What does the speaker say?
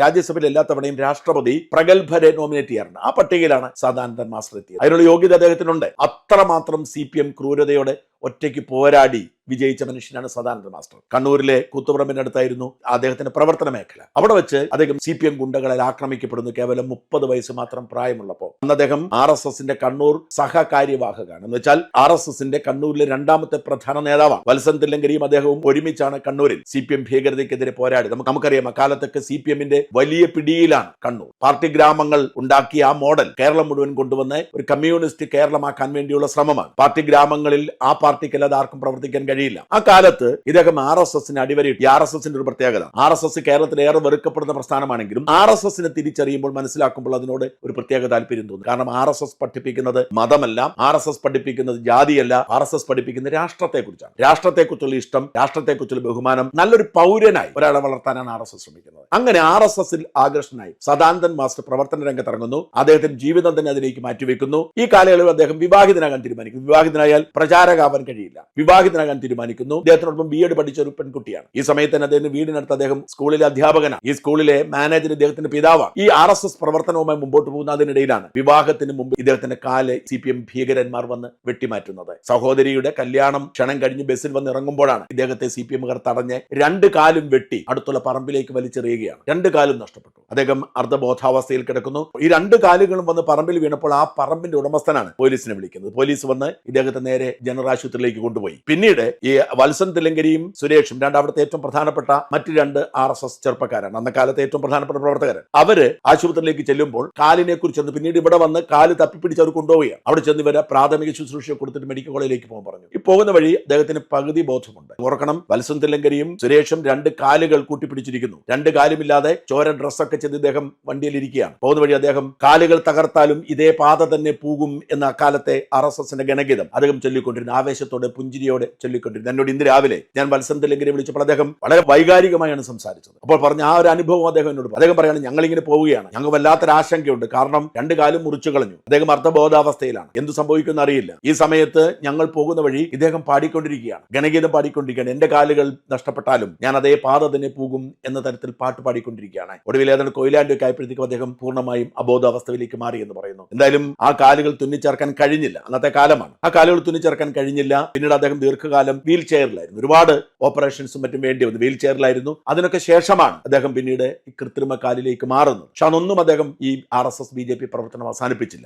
രാജ്യസഭയിൽ എല്ലാ തവണയും രാഷ്ട്രപതി പ്രഗത്ഭരെ നോമിനേറ്റ് ചെയ്യാറുണ്ട്. ആ പട്ടികയിലാണ് സദാനന്ദൻ മാസ്റ്റർ എത്തിയത്. അതിനുള്ള യോഗ്യത അദ്ദേഹത്തിനുണ്ട്. അത്രമാത്രം സി പി എം ക്രൂരതയോടെ ഒറ്റയ്ക്ക് പോരാടി വിജയിച്ച മനുഷ്യനാണ് സദാനന്ദ മാസ്റ്റർ. കണ്ണൂരിലെ കൂത്തുപറമ്പിന്റെ അടുത്തായിരുന്നു അദ്ദേഹത്തിന്റെ പ്രവർത്തന മേഖല. അവിടെ വെച്ച് അദ്ദേഹം സി പി എം ഗുണ്ടകളിൽ ആക്രമിക്കപ്പെടുന്നു. കേവലം മുപ്പത് വയസ്സ് മാത്രം പ്രായമുള്ളപ്പോൾ. അന്ന് അദ്ദേഹം ആർ എസ് എസിന്റെ കണ്ണൂർ സഹകാര്യവാഹകാണ് എന്ന് വെച്ചാൽ ആർ എസ് എസിന്റെ കണ്ണൂരിലെ രണ്ടാമത്തെ പ്രധാന നേതാവാണ്. വത്സൻ തില്ലങ്കരിയും അദ്ദേഹവും ഒരുമിച്ചാണ് കണ്ണൂരിൽ സി പി എം ഭീകരതയ്ക്കെതിരെ പോരാടി നമുക്ക് നമുക്കറിയാം അക്കാലത്തൊക്കെ സി പി എമ്മിന്റെ വലിയ പിടിയിലാണ് കണ്ണൂർ. പാർട്ടി ഗ്രാമങ്ങൾ ഉണ്ടാക്കിയ ആ മോഡൽ കേരളം മുഴുവൻ കൊണ്ടുവന്ന ഒരു കമ്മ്യൂണിസ്റ്റ് കേരളമാക്കാൻ വേണ്ടിയുള്ള ശ്രമമാണ്. പാർട്ടി ഗ്രാമങ്ങളിൽ ആ പാർട്ടിക്കല്ലാതെ ആർക്കും പ്രവർത്തിക്കാൻ കഴിയില്ല ആ കാലത്ത് ഇദ്ദേഹം ആർ എസ് എസിന് അടിവരയിട്ട് ആർ എസ് എസിന്റെ ഒരു പ്രത്യേകത. ആർ എസ് എസ് കേരളത്തിൽ ഏറെ വെറുക്കപ്പെടുന്ന പ്രസ്ഥാനമാണെങ്കിലും ആർ എസ് എസിനെ തിരിച്ചറിയുമ്പോൾ മനസ്സിലാക്കുമ്പോൾ അതിനോട് ഒരു പ്രത്യേക താല്പര്യം തോന്നും. കാരണം ആർ എസ് എസ് പഠിപ്പിക്കുന്നത് മതമല്ല ആർ എസ് എസ് പഠിപ്പിക്കുന്നത് ജാതിയല്ല ആർ എസ് എസ് പഠിപ്പിക്കുന്ന രാഷ്ട്രത്തെക്കുറിച്ചാണ്. രാഷ്ട്രത്തെക്കുറിച്ചുള്ള ഇഷ്ടം രാഷ്ട്രത്തെക്കുറിച്ചുള്ള ബഹുമാനം നല്ലൊരു പൗരനായി ഒരാളെ വളർത്താനാണ് ആർ എസ് എസ് ശ്രമിക്കുന്നത്. അങ്ങനെ ആർ എസ് എസിൽ ആകർഷനായി സദാനന്ദൻ മാസ്റ്റർ പ്രവർത്തന രംഗത്ത് ഇറങ്ങുന്നു അദ്ദേഹത്തിന്റെ ജീവിതം തന്നെ അതിലേക്ക് മാറ്റിവെക്കുന്നു. ഈ കാലയളവിൽ അദ്ദേഹം വിവാഹിതനാകാൻ തീരുമാനിക്കുന്നു. വിവാഹിതനായാൽ പ്രചാരകാവാൻ കഴിയില്ല. വിവാഹിതനാകാൻ തീരുമാനിക്കുന്നു. അദ്ദേഹത്തിനോടൊപ്പം ബി എഡ് പഠിച്ച ഒരു പെൺകുട്ടിയാണ്. ഈ സമയത്ത് തന്നെ അദ്ദേഹം വീടിനടുത്ത് അദ്ദേഹം സ്കൂളിലെ അധ്യാപകനാണ്. ഈ സ്കൂളിലെ മാനേജർ ഇദ്ദേഹത്തിന്റെ പിതാവാണ്. ഈ ആർ എസ് എസ് പ്രവർത്തനവുമായി മുമ്പോട്ട് പോകുന്ന അതിനിടയിലാണ് വിവാഹത്തിന് മുമ്പ് ഇദ്ദേഹത്തിന്റെ കാൽ സി പി എം ഭീകരന്മാർ വന്ന് വെട്ടിമാറ്റുന്നത്. സഹോദരിയുടെ കല്യാണം ക്ഷണം കഴിഞ്ഞ് ബസ്സിൽ വന്ന് ഇറങ്ങുമ്പോഴാണ് ഇദ്ദേഹത്തെ സി പി എമ്മുകാർ തടഞ്ഞ് രണ്ട് കാലും വെട്ടി അടുത്തുള്ള പറമ്പിലേക്ക് വലിച്ചെറിയുകയാണ്. രണ്ട് കാലും നഷ്ടപ്പെട്ടു. അദ്ദേഹം അർദ്ധബോധാവസ്ഥയിൽ കിടക്കുന്നു. ഈ രണ്ട് കാലുകളും വന്ന് പറമ്പിൽ വീണപ്പോൾ ആ പറമ്പിന്റെ ഉടമസ്ഥനാണ് പോലീസിനെ വിളിക്കുന്നത്. പോലീസ് വന്ന് ഇദ്ദേഹത്തെ നേരെ ജനറൽ ആശുപത്രിയിലേക്ക് കൊണ്ടുപോയി. പിന്നീട് ഈ വത്സൻ തിലങ്കരിയും സുരേഷും രണ്ടാമത്തെ ഏറ്റവും പ്രധാനപ്പെട്ട മറ്റു രണ്ട് ആർ എസ് എസ് ചെറുപ്പക്കാരാണ്. അന്ന കാലത്തെ ഏറ്റവും പ്രധാനപ്പെട്ട പ്രവർത്തകർ അവർ ആശുപത്രിയിലേക്ക് ചെല്ലുമ്പോൾ കാലിനെ കുറിച്ച് പിന്നീട് ഇവിടെ വന്ന് കാൽ തപ്പിപ്പിടിച്ച് അവർ കൊണ്ടുപോവുകയാണ്. അവിടെ ചെന്ന് ഇവരെ പ്രാഥമിക ശുശ്രൂഷ കൊടുത്തിട്ട് മെഡിക്കൽ കോളേജിലേക്ക് പോകാൻ പറഞ്ഞു. ഈ പോകുന്ന വഴി അദ്ദേഹത്തിന് പകുതി ബോധമുണ്ട്. ഓർക്കണം വത്സൻ തിലങ്കരിയും സുരേഷും രണ്ട് കാലുകൾ കൂട്ടിപ്പിടിച്ചിരിക്കുന്നു. രണ്ട് കാലുമില്ലാതെ ചോര ഡ്രസ്സൊക്കെ ചെയ്ത് ഇദ്ദേഹം വണ്ടിയിൽ ഇരിക്കുകയാണ് പോകുന്ന വഴി അദ്ദേഹം കാലുകൾ തകർത്താലും ഇതേ പാത തന്നെ പോകും എന്ന അക്കാലത്തെ ആർ എസ് എസിന്റെ ഗണഗീതം. അദ്ദേഹം ചൊല്ലിക്കൊണ്ടിരുന്നു ആവേശത്തോടെ പുഞ്ചിരിയോടെ ചൊല്ലിക്കൊണ്ടിരുന്നു എന്നോട് ഇന്ന് രാവിലെ ഞാൻ വത്സൻ തിലങ്കരെ വിളിച്ചപ്പോൾ അദ്ദേഹം വളരെ വൈകാരികമായാണ് സംസാരിച്ചത്. അപ്പോൾ പറഞ്ഞ ആ ഒരു അനുഭവം അദ്ദേഹം എന്നോട്. അദ്ദേഹം പറയാണ് ഞങ്ങൾ ഇങ്ങനെ പോവുകയാണ്. ഞങ്ങൾ വല്ലാത്തൊരു ആശങ്കയുണ്ട്. കാരണം രണ്ട് കാലും മുറിച്ചു കളഞ്ഞു. അദ്ദേഹം അർത്ഥബോധാവസ്ഥയിലാണ്. എന്ത് സംഭവിക്കുന്ന അറിയില്ല. ഈ സമയത്ത് ഞങ്ങൾ പോകുന്ന വഴി ഇദ്ദേഹം പാടിക്കൊണ്ടിരിക്കുകയാണ്. ഗണഗീതം പാടിക്കൊണ്ടിരിക്കുകയാണ്. എന്റെ കാലുകൾ നഷ്ടപ്പെട്ടാലും ഞാൻ അതേ പാത തന്നെ പോകും എന്ന തരത്തിൽ പാട്ട് പാടിക്കൊണ്ടിരിക്കുകയാണ്. ഒടുവിൽ ഏതാണ്ട് കൊയിലാണ്ടി ഒക്കെ ആയപ്പോഴത്തേക്കും അദ്ദേഹം പൂർണമായും അബോധാവസ്ഥയിലേക്ക് മാറി എന്ന് പറയുന്നു. എന്തായാലും ആ കാലുകൾ തുന്നിച്ചേർക്കാൻ കഴിഞ്ഞില്ല. അന്നത്തെ കാലമാണ്. ആ കാലുകൾ തുന്നിച്ചേർക്കാൻ കഴിഞ്ഞില്ല. പിന്നീട് അദ്ദേഹം ദീർഘകാലം വീൽ ചെയറിലായിരുന്നു ഒരുപാട് ഓപ്പറേഷൻസും മറ്റും വേണ്ടി വന്നു. വീൽ ചെയറിലായിരുന്നു അതിനൊക്കെ ശേഷമാണ് അദ്ദേഹം പിന്നീട് ഈ കൃത്രിമ കാലിലേക്ക് മാറുന്നത്. പക്ഷെ അതൊന്നും അദ്ദേഹം ഈ R S S B J P പ്രവർത്തനം അവസാനിപ്പിച്ചില്ല.